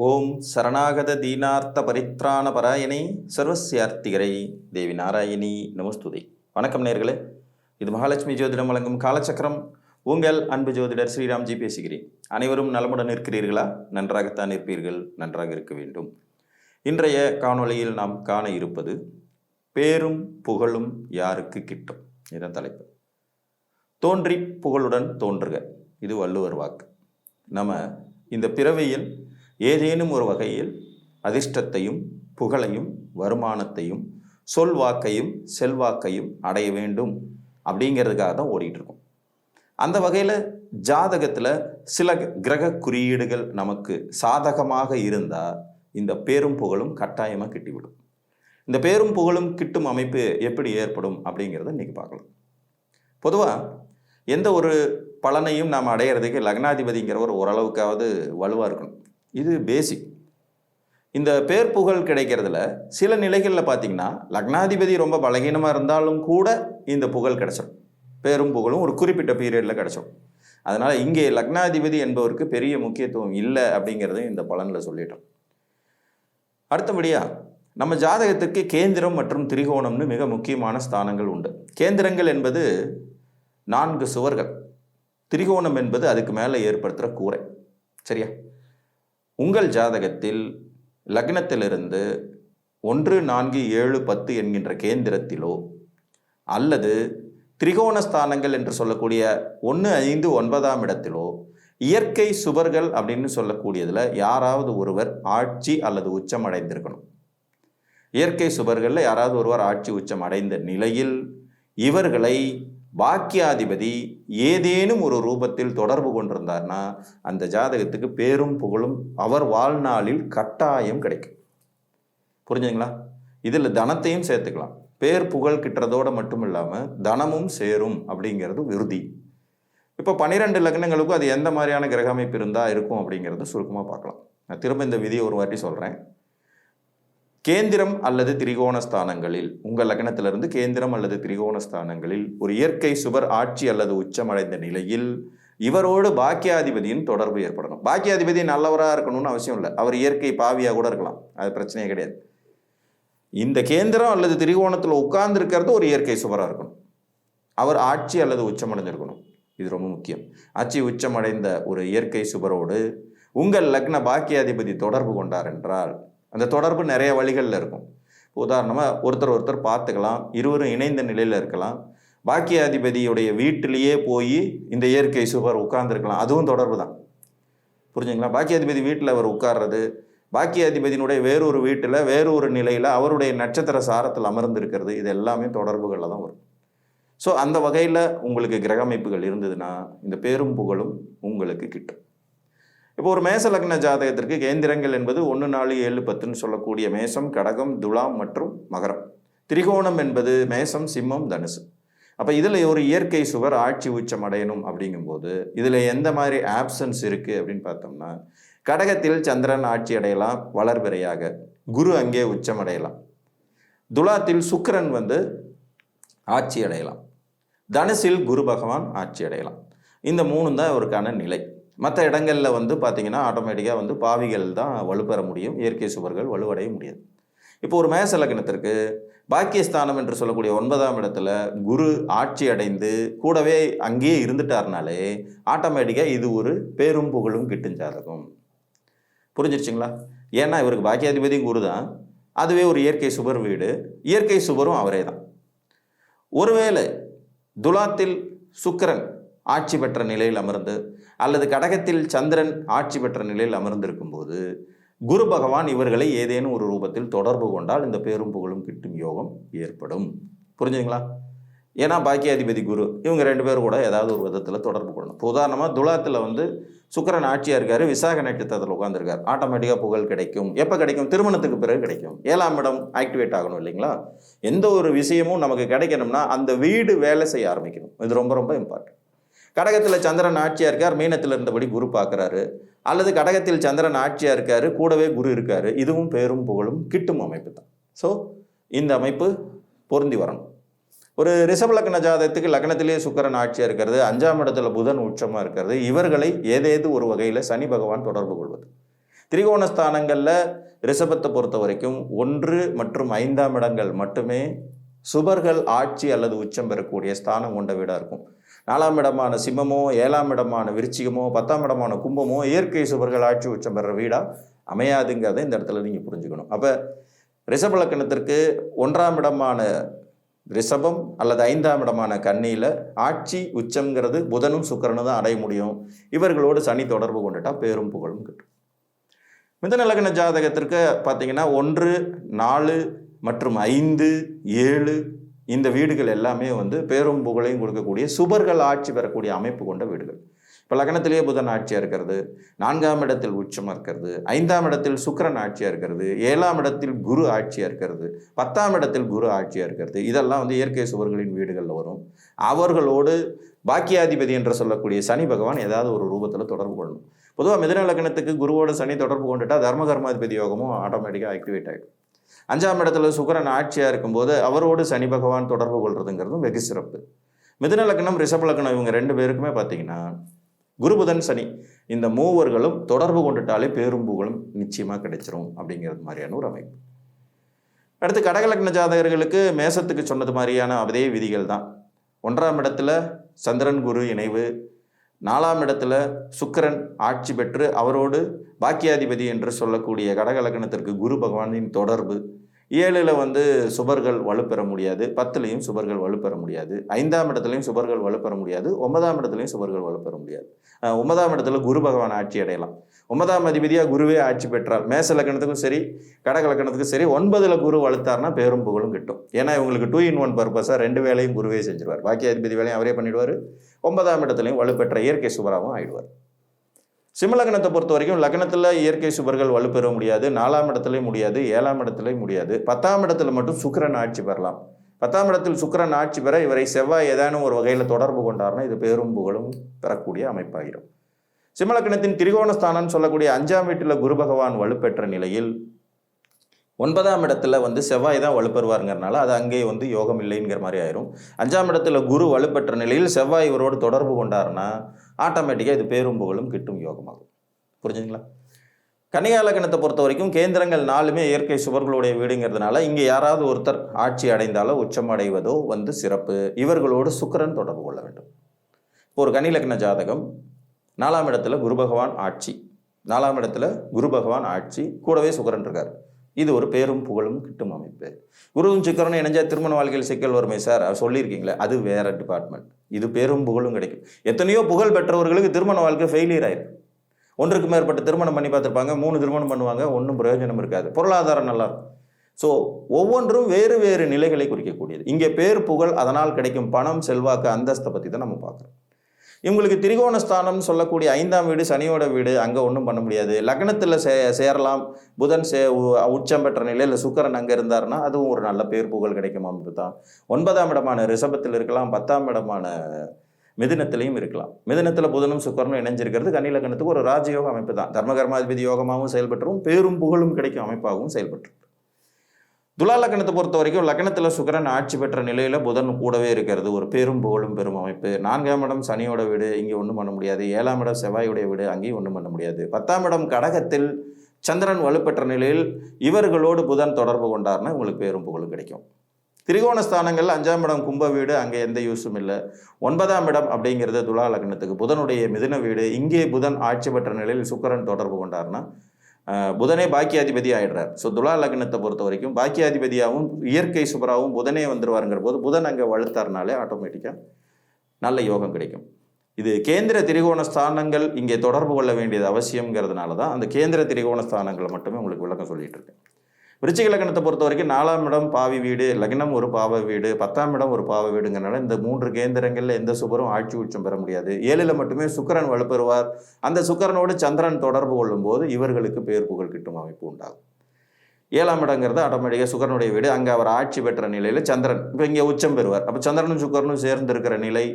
ஓம் சரணாகத தீனார்த்த பரித்ராண பராயணி சர்வசியார்த்திகரை தேவி நாராயணி நமஸ்துதி. வணக்கம் நேர்களே. இது மகாலட்சுமி ஜோதிடம் வழங்கும் காலச்சக்கரம். உங்கள் அன்பு ஜோதிடர் ஸ்ரீராம்ஜி பேசுகிறேன். அனைவரும் நலமுடன் இருக்கிறீர்களா? நன்றாகத்தான் இருப்பீர்கள். நன்றாக இருக்க வேண்டும். இன்றைய காணொளியில் நாம் காண இருப்பது பேரும் புகழும் யாருக்கு கிட்டும்? இதன் தலைப்பு. தோன்றி புகழுடன் தோன்றுக. இது வள்ளுவர் வாக்கு. நம்ம இந்த பிறவியில் ஏதேனும் ஒரு வகையில் அதிர்ஷ்டத்தையும் புகழையும் வருமானத்தையும் சொல்வாக்கையும் செல்வாக்கையும் அடைய வேண்டும் அப்படிங்கிறதுக்காக தான் ஓடிட்டுருக்கோம் அந்த வகையில் ஜாதகத்தில் சில கிரக குறியீடுகள் நமக்கு சாதகமாக இருந்தால் இந்த பேரும் புகழும் கட்டாயமாக கிட்டிவிடும். இந்த பேரும் புகழும் கிட்டும் அமைப்பு எப்படி ஏற்படும் அப்படிங்கிறத இன்றைக்கி பார்க்கலாம். பொதுவாக எந்த ஒரு பலனையும் நாம் அடையிறதுக்கு லக்னாதிபதிங்கிறவர் ஓரளவுக்காவது வலுவாக இருக்கணும். இது பேசிக் இந்த பேர் புகழ் கிடைக்கிறதுல சில நிலைகளில் பார்த்தீங்கன்னா லக்னாதிபதி ரொம்ப பலகீனமாக இருந்தாலும் கூட இந்த புகழ் கிடைச்சிடும் பேரும் புகழும் ஒரு குறிப்பிட்ட பீரியடில் கிடைச்சிடும் அதனால் இங்கே லக்னாதிபதி என்பவருக்கு பெரிய முக்கியத்துவம் இல்லை அப்படிங்கிறதையும் இந்த பலனில் சொல்லிட்டோம். அடுத்தபடியாக நம்ம ஜாதகத்திற்கு கேந்திரம் மற்றும் திரிகோணம்னு மிக முக்கியமான ஸ்தானங்கள் உண்டு. கேந்திரங்கள் என்பது நான்கு சுவர்கள். திரிகோணம் என்பது அதுக்கு மேலே ஏற்படுத்துகிற கூரை. சரியா? உங்கள் ஜாதகத்தில் லக்னத்திலிருந்து ஒன்று நான்கு ஏழு பத்து என்கின்ற கேந்திரத்திலோ அல்லது திரிகோண ஸ்தானங்கள் என்று சொல்லக்கூடிய ஒன்று ஐந்து ஒன்பதாம் இடத்திலோ இயற்கை சுவர்கள் அப்படின்னு சொல்லக்கூடியதில் யாராவது ஒருவர் ஆட்சி அல்லது உச்சம் அடைந்திருக்கணும். இயற்கை சுவர்களில் யாராவது ஒருவர் ஆட்சி உச்சம் அடைந்த நிலையில் இவர்களை பாக்கியாதிபதி ஏதேனும் ஒரு ரூபத்தில் தொடர்பு கொண்டிருந்தார்னா அந்த ஜாதகத்துக்கு பேரும் புகழும் அவர் வாழ்நாளில் கட்டாயம் கிடைக்கும். புரிஞ்சுங்களா இதில் தனத்தையும் சேர்த்துக்கலாம். பேர் புகழ் கிட்டுறதோடு மட்டும் இல்லாமல் தனமும் சேரும் அப்படிங்கிறது உறுதி இப்போ பன்னிரெண்டு லக்னங்களுக்கும் அது எந்த மாதிரியான கிரக அமைப்பு இருந்தால் இருக்கும் அப்படிங்கிறது சுருக்கமாக பார்க்கலாம். நான் திரும்ப இந்த விதியை ஒரு வாட்டி சொல்கிறேன் கேந்திரம் அல்லது திரிகோண ஸ்தானங்களில் உங்கள் லக்னத்திலிருந்து கேந்திரம் அல்லது திரிகோண ஸ்தானங்களில் ஒரு இயற்கை சுவர் ஆட்சி அல்லது உச்சமடைந்த நிலையில் இவரோடு பாக்கியாதிபதியின் தொடர்பு ஏற்படணும். பாக்கியாதிபதி நல்லவராக இருக்கணும்னு அவசியம் இல்லை. அவர் இயற்கை பாவியாக கூட இருக்கலாம். அது பிரச்சனையே கிடையாது. இந்த கேந்திரம் அல்லது திரிகோணத்தில் உட்கார்ந்து இருக்கிறது ஒரு இயற்கை சுவராக இருக்கணும். அவர் ஆட்சி அல்லது உச்சமடைஞ்சிருக்கணும். இது ரொம்ப முக்கியம். ஆட்சி உச்சமடைந்த ஒரு இயற்கை சுவரோடு உங்கள் லக்ன பாக்கியாதிபதி தொடர்பு கொண்டார் என்றால் அந்த தொடர்பு நிறைய வழிகளில் இருக்கும். உதாரணமாக ஒருத்தர் ஒருத்தர் பார்த்துக்கலாம் இருவரும் இணைந்த நிலையில் இருக்கலாம். பாக்கியாதிபதியுடைய வீட்டிலேயே போய் இந்த இயற்கை சுவர் உட்கார்ந்துருக்கலாம். அதுவும் தொடர்பு தான். புரிஞ்சுங்களா? பாக்கியாதிபதி வீட்டில் அவர் உட்கார்றது பாக்கியாதிபதியினுடைய வேறொரு வீட்டில் வேறொரு நிலையில் அவருடைய நட்சத்திர சாரத்தில் அமர்ந்திருக்கிறது. இது எல்லாமே தொடர்புகளில் தான் வரும். ஸோ அந்த வகையில் உங்களுக்கு கிரகமைப்புகள் இருந்ததுன்னா இந்த பேரும் புகழும் உங்களுக்கு கிட்டும். இப்போ ஒரு மேச லக்ன ஜாதகத்திற்கு கேந்திரங்கள் என்பது ஒன்று நாலு ஏழு பத்துன்னு சொல்லக்கூடிய மேசம் கடகம் துலாம் மற்றும் மகரம். திரிகோணம் என்பது மேசம் சிம்மம் தனுசு. அப்போ இதில் ஒரு இயற்கை சுவர் ஆட்சி உச்சம் அடையணும் அப்படிங்கும்போது இதில் எந்த மாதிரி ஆப்சன்ஸ் இருக்குது அப்படின்னு பார்த்தோம்னா கடகத்தில் சந்திரன் ஆட்சி அடையலாம் வளர்பிறையாக குரு அங்கே உச்சம் அடையலாம். துலாத்தில் சுக்கரன் வந்து ஆட்சி அடையலாம். தனுசில் குரு பகவான் ஆட்சி அடையலாம். இந்த மூணு தான் அவருக்கான நிலை. மற்ற இடங்களில் வந்து பார்த்திங்கன்னா ஆட்டோமேட்டிக்காக வந்து பாவிகள் தான் வலுப்பெற முடியும். இயற்கை சுவர்கள் வலுவடைய முடியாது. இப்போ ஒரு மேச லக்னத்திற்கு பாக்கியஸ்தானம் என்று சொல்லக்கூடிய ஒன்பதாம் இடத்துல குரு ஆட்சி அடைந்து கூடவே அங்கேயே இருந்துட்டார்னாலே ஆட்டோமேட்டிக்காக இது ஒரு பேரும் புகழும் கிட்டும் ஜாதகம். புரிஞ்சிருச்சுங்களா? ஏன்னா இவருக்கு பாக்கியாதிபதியும் குரு தான். அதுவே ஒரு இயற்கை சுவர் வீடு. இயற்கை சுவரும் அவரே தான். ஒருவேளை துலாத்தில் சுக்கரன் ஆட்சி பெற்ற நிலையில் அமர்ந்து அல்லது கடகத்தில் சந்திரன் ஆட்சி பெற்ற நிலையில் அமர்ந்திருக்கும் போது குரு பகவான் இவர்களை ஏதேனும் ஒரு ரூபத்தில் தொடர்பு கொண்டால் இந்த பேரும் புகழும் கிட்டும் யோகம் ஏற்படும். புரிஞ்சுங்களா ஏன்னா பாக்கியாதிபதி குரு இவங்க ரெண்டு பேரும் கூட ஏதாவது ஒரு விதத்தில் தொடர்பு கொள்ளணும். இப்போ உதாரணமாக துலாத்தில் வந்து சுக்கரன் ஆட்சியாக இருக்காரு விசாக நட்சத்திரத்தில் உட்காந்துருக்காரு ஆட்டோமேட்டிக்காக புகழ் கிடைக்கும். எப்போ கிடைக்கும்? திருமணத்துக்கு பிறகு கிடைக்கும். ஏழாம் இடம் ஆக்டிவேட் ஆகணும் இல்லைங்களா? எந்த ஒரு விஷயமும் நமக்கு கிடைக்கணும்னா அந்த வீடு வேலை செய்ய ஆரம்பிக்கணும். இது ரொம்ப ரொம்ப இம்பார்ட்டன்ட் கடகத்தில் சந்திரன் ஆட்சியாக இருக்கார் மீனத்தில் இருந்தபடி குரு பார்க்குறாரு. அல்லது கடகத்தில் சந்திரன் ஆட்சியாக இருக்கார் கூடவே குரு இருக்கார் இதுவும் பேரும் புகழும் கிட்டும் அமைப்பு தான். ஸோ இந்த அமைப்பு பொருந்தி வரணும். ஒரு ரிஷப லக்ன ஜாதகத்துக்கு லக்னத்திலேயே சுக்கரன் ஆட்சியாக இருக்கிறது அஞ்சாம் இடத்துல புதன் உச்சமாக இருக்கிறது இவர்களை ஏதேது ஒரு வகையில் சனி பகவான் தொடர்பு கொள்வது. திரிகோணஸ்தானங்களில் ரிஷபத்தை பொறுத்த வரைக்கும் ஒன்று மற்றும் ஐந்தாம் இடங்கள் மட்டுமே சுபர்கள் ஆட்சி அல்லது உச்சம் பெறக்கூடிய ஸ்தானம் கொண்ட வீடாக இருக்கும். நாலாம் இடமான சிம்மமோ ஏழாம் இடமான விருச்சிகமோ பத்தாம் இடமான கும்பமோ இயற்கை சுவர்கள் ஆட்சி உச்சம் பெற வீடாக அமையாதுங்கிறத இந்த இடத்துல நீங்கள் புரிஞ்சுக்கணும். அப்போ ரிஷப லக்கணத்திற்கு ஒன்றாம் இடமான ரிஷபம் அல்லது ஐந்தாம் இடமான கண்ணியில் ஆட்சி உச்சம்ங்கிறது புதனும் சுக்கரனும் தான் அடைய முடியும். இவர்களோடு சனி தொடர்பு கொண்டுட்டா பேரும் புகழும் கிட்டும். மிதன லக்ன ஜாதகத்திற்கு பார்த்தீங்கன்னா ஒன்று நாலு மற்றும் ஐந்து ஏழு இந்த வீடுகள் எல்லாமே வந்து பேரும் புகழையும் கொடுக்கக்கூடிய சுபர்கள் ஆட்சி பெறக்கூடிய அமைப்பு கொண்ட வீடுகள். இப்போ லக்னத்திலேயே புதன் ஆட்சியாக இருக்கிறது நான்காம் இடத்தில் உச்சமாக இருக்கிறது ஐந்தாம் இடத்தில் சுக்கரன் ஆட்சியாக இருக்கிறது ஏழாம் இடத்தில் குரு ஆட்சியாக இருக்கிறது பத்தாம் இடத்தில் குரு ஆட்சியாக இருக்கிறது. இதெல்லாம் வந்து இயற்கை சுவர்களின் வீடுகளில் வரும். அவர்களோடு பாக்கியாதிபதி என்று சொல்லக்கூடிய சனி பகவான் ஏதாவது ஒரு ரூபத்தில் தொடர்பு கொள்ளணும். பொதுவாக மிதன லக்னத்துக்கு குருவோட சனி தொடர்பு கொண்டுட்டால் தர்ம கர்மாதிபதி யோகமும் ஆட்டோமேட்டிக்காக ஆக்டிவேட் ஆகிடும் அஞ்சாம் இடத்துல சுக்கரன் ஆட்சியாக இருக்கும்போது அவரோடு சனி பகவான் தொடர்பு கொள்றதுங்கிறதும் வெகு சிறப்பு. மிதுன லக்னம் ரிஷப லக்னம் இவங்க ரெண்டு பேருக்குமே பார்த்தீங்கன்னா குருபுதன் சனி இந்த மூவர்களும் தொடர்பு கொண்டுட்டாலே பேரும் புகழும் நிச்சயமாக கிடைச்சிரும் அப்படிங்கிறது மாதிரியான ஒரு அமைப்பு. அடுத்து கடகலக்ன ஜாதகர்களுக்கு மேசத்துக்கு சொன்னது மாதிரியான அதே விதிகள் தான். ஒன்றாம் இடத்துல சந்திரன் குரு இணைவு நாலாம் இடத்துல சுக்கரன் ஆட்சி பெற்று அவரோடு பாக்கியாதிபதி என்று சொல்லக்கூடிய கடகலக்கணத்திற்கு குரு பகவானின் தொடர்பு. ஏழில் வந்து சுபர்கள் வலுப்பெற முடியாது. பத்துலேயும் சுபர்கள் வலுப்பெற முடியாது. ஐந்தாம் இடத்துலையும் சுபர்கள் வலுப்பெற முடியாது. ஒன்பதாம் இடத்துலையும் சுபர்கள் வலுப்பெற முடியாது. ஒன்பதாம் இடத்துல குரு பகவான் ஆட்சி அடையலாம். ஒன்பதாம் அதிபதியாக குருவே ஆட்சி பெற்றால் மேச லக்கணத்துக்கும் சரி கடக லக்கணத்துக்கும் சரி ஒன்பதுல குரு வளர்த்தார்னா பேரும் புகழும் கிட்டும். ஏன்னா இவங்களுக்கு டூ இன் ஒன் பர்பஸாக ரெண்டு வேலையும் குருவே செஞ்சிருவார். பாக்கியாதிபதி வேலையும் அவரே பண்ணிடுவார். ஒன்பதாம் இடத்துலையும் வலுப்பெற்ற இயற்கை சுபராகவும் ஆயிடுவார். சிம்மலக்கணத்தை பொறுத்த வரைக்கும் லக்னத்தில் இயற்கை சுபர்கள் வலுப்பெற முடியாது. நாலாம் இடத்துலையும் முடியாது ஏழாம் இடத்துலையும் முடியாது. பத்தாம் இடத்துல மட்டும் சுக்கரன் ஆட்சி பெறலாம். பத்தாம் இடத்தில் சுக்கரன் ஆட்சி பெற இவரை செவ்வாய் ஏதானும் ஒரு வகையில் தொடர்பு கொண்டார்னா இது பேரும் புகழும் பெறக்கூடிய அமைப்பாகிடும் சிம்மலக்கணத்தின் திரிகோணஸ்தானம் சொல்லக்கூடிய அஞ்சாம் வீட்டில் குரு பகவான் வலுப்பெற்ற நிலையில் ஒன்பதாம் இடத்துல வந்து செவ்வாய் தான் வலுப்பெறுவாருங்கிறனால அது அங்கே வந்து யோகம் இல்லைங்கிற மாதிரி ஆயிரும். அஞ்சாம் இடத்துல குரு வலுப்பெற்ற நிலையில் செவ்வாய் இவரோடு தொடர்பு கொண்டாருன்னா ஆட்டோமேட்டிக்காக இது பேரும் புகழும் கிட்டும் யோகமாகும். புரிஞ்சுங்களா? கன்னிகா லக்னத்தை பொறுத்த வரைக்கும் கேந்திரங்கள் நாலுமே இயற்கை சுவர்களுடைய வீடுங்கிறதுனால இங்கே யாராவது ஒருத்தர் ஆட்சி அடைந்தாலோ உச்சம் அடைவதோ வந்து சிறப்பு. இவர்களோடு சுக்கிரன் தொடர்பு கொள்ள வேண்டும். இப்போ ஒரு கன்னி லக்ன ஜாதகம் நாலாம் இடத்துல குரு பகவான் ஆட்சி. நாலாம் இடத்துல குரு பகவான் ஆட்சி கூடவே சுகரன் இருக்கார். இது ஒரு பேரும் புகழும் கிட்டும் அமைப்பு. குருவும் சுக்கரனும் இணைஞ்சா திருமண வாழ்க்கையில் சிக்கல் வருமே சார்? சொல்லியிருக்கீங்களே அது வேற டிபார்ட்மெண்ட் இது பேரும் புகழும் கிடைக்கும். எத்தனையோ புகழ் பெற்றவர்களுக்கு திருமண வாழ்க்கை ஃபெயிலியர் ஆயிருக்கு. ஒன்றுக்கு மேற்பட்ட திருமணம் பண்ணி பார்த்துருப்பாங்க மூணு திருமணம் பண்ணுவாங்க ஒன்றும் பிரயோஜனம் இருக்காது. பொருளாதாரம் நல்லா ஸோ ஒவ்வொன்றும் வேறு வேறு நிலைகளை குறிக்கக்கூடியது. இங்கே பேர் புகழ் அதனால் கிடைக்கும் பணம் செல்வாக்கு அந்தஸ்தை பற்றி தான் நம்ம பார்க்குறோம். இவங்களுக்கு திரிகோணஸ்தானம் சொல்லக்கூடிய ஐந்தாம் வீடு சனியோட வீடு அங்கே ஒன்றும் பண்ண முடியாது. லக்னத்தில் சே சேரலாம். புதன் சே உ- உச்சம் பெற்ற நிலையில் சுக்கரன் அங்கே இருந்தாருன்னா அதுவும் ஒரு நல்ல பேர் புகழ் கிடைக்கும் அமைப்பு தான் ஒன்பதாம் இடமான ரிஷபத்தில் இருக்கலாம் பத்தாம் இடமான மிதுனத்திலையும் இருக்கலாம். மிதினத்தில் புதனும் சுக்கரனும் இணைஞ்சிருக்கிறது கன்னி லக்னத்துக்கு ஒரு ராஜயோக அமைப்பு தான். தர்மகர்மாதிபதி யோகமாகவும் செயல்பட்டுரும் பேரும் புகழும் கிடைக்கும் அமைப்பாகவும் செயல்பட்டு துலாலகணத்தை பொறுத்த வரைக்கும் லக்னத்தில் சுக்கரன் ஆட்சி பெற்ற நிலையில் புதன் கூடவே இருக்கிறது. ஒரு பெரும் புகழும் பெரும் அமைப்பு. நான்காம் இடம் சனியோட வீடு இங்கே ஒன்றும் பண்ண முடியாது. ஏழாம் இடம் செவ்வாயுடைய வீடு அங்கேயும் ஒன்றும் பண்ண முடியாது. பத்தாம் இடம் கடகத்தில் சந்திரன் வலுப்பெற்ற நிலையில் இவர்களோடு புதன் தொடர்பு கொண்டார்னா உங்களுக்கு பேரும் புகழும் கிடைக்கும். திரிகோண ஸ்தானங்கள் அஞ்சாம் இடம் கும்ப வீடு அங்கே எந்த யூஸும் இல்லை. ஒன்பதாம் இடம் அப்படிங்கிறது துலா லக்னத்துக்கு புதனுடைய மிதுன வீடு இங்கே புதன் ஆட்சி பெற்ற நிலையில் சுக்கரன் தொடர்பு கொண்டார்னா புதனே பாக்கியாதிபதி ஆயிடுறார். ஸோ துலா லக்னத்தை பொறுத்த வரைக்கும் பாக்கியாதிபதியாகவும் இயற்கை சுபராகவும் புதனே வந்துருவாருங்கிற போது புதன் அங்கே வலுத்தாருனாலே ஆட்டோமேட்டிக்காக நல்ல யோகம் கிடைக்கும். இது கேந்திர திரிகோண ஸ்தானங்கள் இங்கே தொடர்பு கொள்ள வேண்டியது அவசியங்கிறதுனால தான் அந்த கேந்திர திரிகோண ஸ்தானங்களை மட்டுமே உங்களுக்கு விளக்கம் சொல்லிட்டு இருக்கேன். விருச்சிக லக்னத்தை பொறுத்த வரைக்கும் நாலாம் இடம் பாவி வீடு லக்னம் ஒரு பாவ வீடு பத்தாம் இடம் ஒரு பாவ வீடுங்கிறனால இந்த மூன்று கேந்திரங்களில் எந்த சுபரும் ஆட்சி உச்சம் பெற முடியாது. ஏழில் மட்டுமே சுக்கரன் வலுப்பெறுவார். அந்த சுக்கரனோடு சந்திரன் தொடர்பு கொள்ளும்போது இவர்களுக்கு பேர் புகழ் கிட்டும் அமைப்பு உண்டாகும். ஏழாம் இடங்கிறது ஆட்டோமேட்டிக்காக சுக்கரனுடைய வீடு. அங்கே அவர் ஆட்சி பெற்ற நிலையில் சந்திரன் இப்போ இங்கே உச்சம் பெறுவார். அப்போ சந்திரனும் சுக்கரனும் சேர்ந்து இருக்கிற நிலை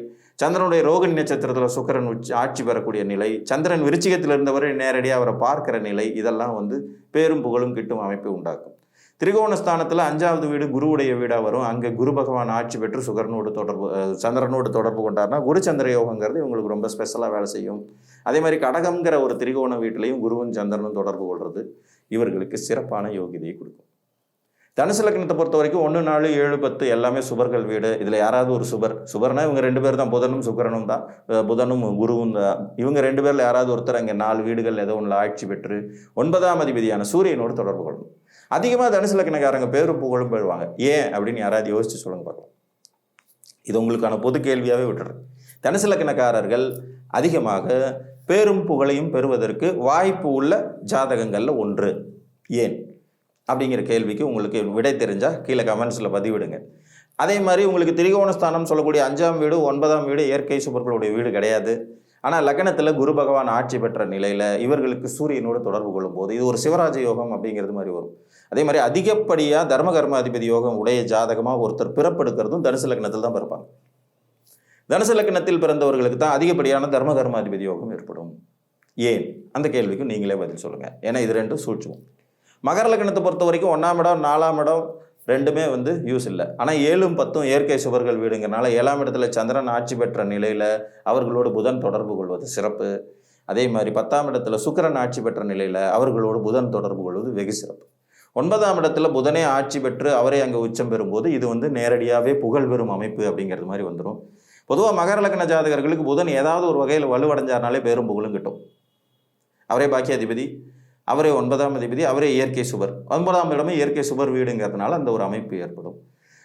சந்திரனுடைய ரோகிணி நட்சத்திரத்தில் சுக்கரன் உச்ச ஆட்சி பெறக்கூடிய நிலை சந்திரன் விருச்சிகத்தில் இருந்தவரை நேரடியாக அவரை பார்க்கிற நிலை இதெல்லாம் வந்து பேரும் புகழும் கிட்டும் அமைப்பை உண்டாக்கும். திரிகோணஸ்தானத்தில் அஞ்சாவது வீடு குருவுடைய வீடாக வரும். அங்கே குரு பகவான் ஆட்சி பெற்று சுகரனோடு தொடர்பு சந்திரனோடு தொடர்பு கொண்டார்னா குரு சந்திர யோகங்கிறது இவங்களுக்கு ரொம்ப ஸ்பெஷலாக வேலை செய்யும். அதே மாதிரி கடகம்ங்கிற ஒரு திரிகோண வீட்டிலையும் குருவும் சந்திரனும் தொடர்பு கொள்வது இவர்களுக்கு சிறப்பான யோகிதையை கொடுக்கும். தனுசு லக்னத்தை பொறுத்த வரைக்கும் ஒன்று நாலு ஏழு பத்து எல்லாமே சுபர்கள் வீடு. இதில் யாராவது ஒரு சுபர். சுபர்னா இவங்க ரெண்டு பேர் தான். புதனும் சுக்கரனும் தான். புதனும் குருவும் தான். இவங்க ரெண்டு பேரில் யாராவது ஒருத்தர் அங்கே நாலு வீடுகள் ஏதோ ஒன்றில் ஆட்சி பெற்று ஒன்பதாம் அதிபதியான சூரியனோடு தொடர்பு கொள்ளணும் அதிகமாக தனுசு லக்னக்காரங்க பேரும் புகழும் பெறுவாங்க ஏன்? அப்படின்னு யாராவது யோசிச்சு சொல்லுங்க பார்க்கலாம். இது உங்களுக்கான பொது கேள்வியாகவே விட்டுறேன். தனுசு லக்னக்காரர்கள் அதிகமாக பேரும் புகழையும் பெறுவதற்கு வாய்ப்பு உள்ள ஜாதகங்களில் ஒன்று. ஏன்? அப்படிங்கிற கேள்விக்கு உங்களுக்கு விடை தெரிஞ்சால் கீழே கமெண்ட்ஸில் பதிவிடுங்க. அதே மாதிரி உங்களுக்கு திரிகோணஸ்தானம் சொல்லக்கூடிய அஞ்சாம் வீடு ஒன்பதாம் வீடு இயற்கை சுபர்களுடைய வீடு கிடையாது. ஆனால் லக்னத்தில் குரு பகவான் ஆட்சி பெற்ற நிலையில் இவர்களுக்கு சூரியனோடு தொடர்பு கொள்ளும் போது இது ஒரு சிவராஜ யோகம் அப்படிங்கிறது மாதிரி வரும். அதே மாதிரி அதிகப்படியாக தர்ம கர்மாதிபதி யோகம் உடைய ஜாதகமாக ஒருத்தர் பிறப்பெடுக்கிறதும் தனுசு லக்னத்தில் தான் பிறப்பாங்க. தனுசு லக்னத்தில் பிறந்தவர்களுக்கு தான் அதிகப்படியான தர்ம கர்மாதிபதி யோகம் ஏற்படும். ஏன்? அந்த கேள்விக்கு நீங்களே பதில் சொல்லுங்கள் ஏன்னா இது ரெண்டும் சூழ்ச்சுவோம் மகர லக்னத்தை பொறுத்த வரைக்கும் ஒன்றாம் இடம் நாலாம் இடம் ரெண்டுமே வந்து யூஸ் இல்லை. ஆனால் ஏழும் பத்தும் இயற்கை சுவர்கள் வீடுங்கிறனால ஏழாம் இடத்துல சந்திரன் ஆட்சி பெற்ற நிலையில் அவர்களோடு புதன் தொடர்பு கொள்வது சிறப்பு. அதே மாதிரி பத்தாம் இடத்துல சுக்கரன் ஆட்சி பெற்ற நிலையில் அவர்களோடு புதன் தொடர்பு கொள்வது வெகு சிறப்பு. ஒன்பதாம் இடத்துல புதனே ஆட்சி பெற்று அவரே அங்கே உச்சம் பெறும்போது இது வந்து நேரடியாகவே புகழ் பெறும் அமைப்பு அப்படிங்கிறது மாதிரி வந்துடும் பொதுவாக மகர லக்ன ஜாதகர்களுக்கு புதன் ஏதாவது ஒரு வகையில் வலுவடைஞ்சார்னாலே பெரும் புகழும் கிட்டும். அவரே பாக்கியாதிபதி. அவரே ஒன்பதாம் அதிபதி அவரே இயற்கை சுவர். ஒன்பதாம் இடமே இயற்கை சுவர் வீடுங்கிறதுனால அந்த ஒரு அமைப்பு ஏற்படும்.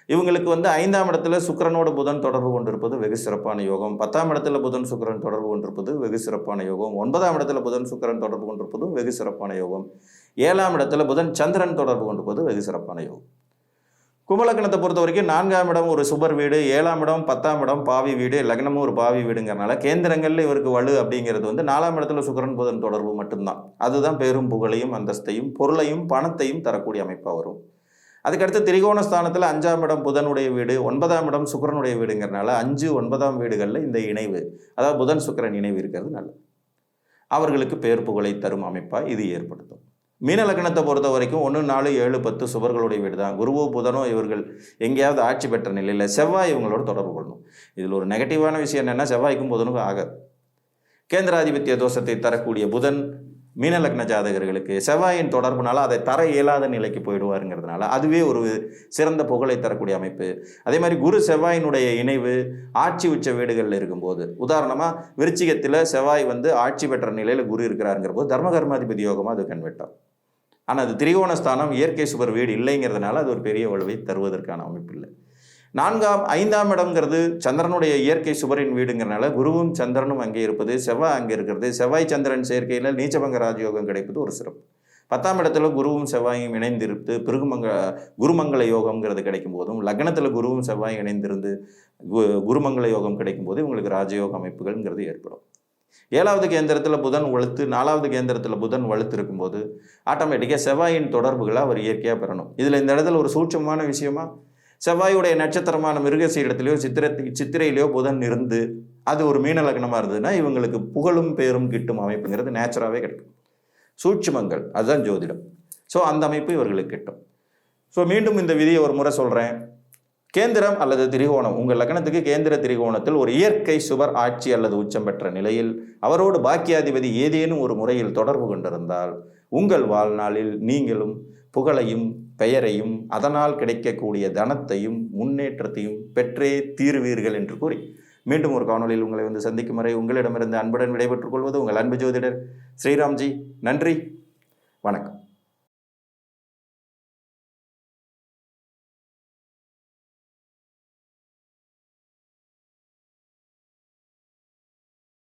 இவங்களுக்கு வந்து ஐந்தாம் இடத்துல சுக்கரனோட புதன் தொடர்பு கொண்டிருப்பது வெகு சிறப்பான யோகம். பத்தாம் இடத்துல புதன் சுக்கிரன் தொடர்பு கொண்டிருப்பது வெகு சிறப்பான யோகம். ஒன்பதாம் இடத்துல புதன் சுக்கிரன் தொடர்பு கொண்டிருப்பதும் வெகு சிறப்பான யோகம். ஏழாம் இடத்துல புதன் சந்திரன் தொடர்பு கொண்டிருப்பது வெகு சிறப்பான யோகம். கும்பலக்கணத்தை பொறுத்த வரைக்கும் நான்காம் இடம் ஒரு சுபர் வீடு ஏழாம் இடம் பத்தாம் இடம் பாவி வீடு லக்னமும் ஒரு பாவி வீடுங்கிறனால கேந்திரங்களில் இவருக்கு வலு அப்படிங்கிறது வந்து நாலாம் இடத்துல சுக்கரன் புதன் தொடர்பு மட்டும்தான். அதுதான் பெரும் புகழையும் அந்தஸ்தையும் பொருளையும் பணத்தையும் தரக்கூடிய அமைப்பாக வரும். அதுக்கடுத்து திரிகோண ஸ்தானத்தில் அஞ்சாம் இடம் புதனுடைய வீடு ஒன்பதாம் இடம் சுக்கிரனுடைய வீடுங்கிறனால அஞ்சு ஒன்பதாம் வீடுகளில் இந்த இணைவு. அதாவது புதன் சுக்கரன் இணைவு இருக்கிறது நல்லது. அவர்களுக்கு பேர் புகழை தரும் அமைப்பாக இது ஏற்படுத்தும். மீன லக்னத்தை பொறுத்த வரைக்கும் ஒன்று நாலு ஏழு பத்து சுவர்களுடைய வீடு தான் குருவோ புதனோ இவர்கள் எங்கேயாவது ஆட்சி பெற்ற நிலையில் செவ்வாய் இவங்களோட தொடர்பு கொள்ளணும். இதில் ஒரு நெகட்டிவான விஷயம் என்னென்னா செவ்வாய்க்கும் புதனுக்கும் ஆகாது. கேந்திராதிபத்திய தோஷத்தை தரக்கூடிய புதன் மீன லக்ன ஜாதகர்களுக்கு செவ்வாயின் தொடர்புனால அதை தர இயலாத நிலைக்கு போயிடுவாருங்கிறதுனால அதுவே ஒரு சிறந்த புகழை தரக்கூடிய அமைப்பு. அதே மாதிரி குரு செவ்வாயினுடைய இணைவு ஆட்சி உச்ச வீடுகளில் இருக்கும்போது உதாரணமாக விருச்சிகத்தில் செவ்வாய் வந்து ஆட்சி பெற்ற நிலையில் குரு இருக்கிறாருங்கிற போது தர்மகர்மாதிபதி யோகமாக அது கன்வெர்ட் ஆகும் ஆனால் அது திரிகோணஸ்தானம் இயற்கை சுவர் வீடு இல்லைங்கிறதுனால அது ஒரு பெரிய வலுவை தருவதற்கான அமைப்பு இல்லை. நான்காம் ஐந்தாம் இடம்ங்கிறது சந்திரனுடைய இயற்கை சுவரின் வீடுங்கிறனால குருவும் சந்திரனும் அங்கே இருப்பது செவ்வாய் அங்கே இருக்கிறது. செவ்வாய் சந்திரன் சேர்க்கையில் நீச்சபங்க ராஜயோகம் கிடைப்பது ஒரு சிறப்பு. பத்தாம் இடத்துல குருவும் செவ்வாயும் இணைந்திருந்து பிருகுமங்க குருமங்கல யோகம்ங்கிறது கிடைக்கும் போதும் லக்னத்தில் குருவும் செவ்வாயும் இணைந்திருந்து கு- யோகம் கிடைக்கும் போது உங்களுக்கு ராஜயோக அமைப்புகள்ங்கிறது ஏற்படும். ஏழாவது கேந்திரத்தில் புதன் வலுத்து நாலாவது கேந்திரத்தில் புதன் வலுத்து இருக்கும்போது ஆட்டோமேட்டிக்காக செவ்வாயின் தொடர்புகளை அவர் இயற்கையாக பெறணும். இதில் இந்த இடத்துல ஒரு சூட்சமான விஷயமா செவ்வாயுடைய நட்சத்திரமான மிருகசீடத்திலேயோ சித்திரத்தை சித்திரையிலையோ புதன் இருந்து அது ஒரு மீன லக்னமாக இருந்ததுன்னா இவங்களுக்கு புகழும் பேரும் கிட்டும் அமைப்புங்கிறது நேச்சுராகவே கிடைக்கும். சூட்சுமங்கள் அதுதான் ஜோதிடம். ஸோ அந்த அமைப்பு இவர்களுக்கு கிட்டும். ஸோ மீண்டும் இந்த விதியை ஒரு முறை சொல்கிறேன் கேந்திரம் அல்லது திரிகோணம். உங்கள் லக்னத்துக்கு கேந்திர திரிகோணத்தில் ஒரு இயற்கை சுவர் ஆட்சி அல்லது உச்சம் பெற்ற நிலையில் அவரோடு பாக்கியாதிபதி ஏதேனும் ஒரு முறையில் தொடர்பு கொண்டிருந்தால் உங்கள் வாழ்நாளில் நீங்களும் புகழையும் பெயரையும் அதனால் கிடைக்கக்கூடிய தனத்தையும் முன்னேற்றத்தையும் பெற்றே தீர்வீர்கள் என்று கூறி மீண்டும் ஒரு காணொலியில் உங்களை வந்து சந்திக்கும் வரை உங்களிடமிருந்து அன்புடன் விடைபெற்றுக் கொள்வது உங்கள் அன்பு ஜோதிடர் ஸ்ரீராம்ஜி. நன்றி. வணக்கம்.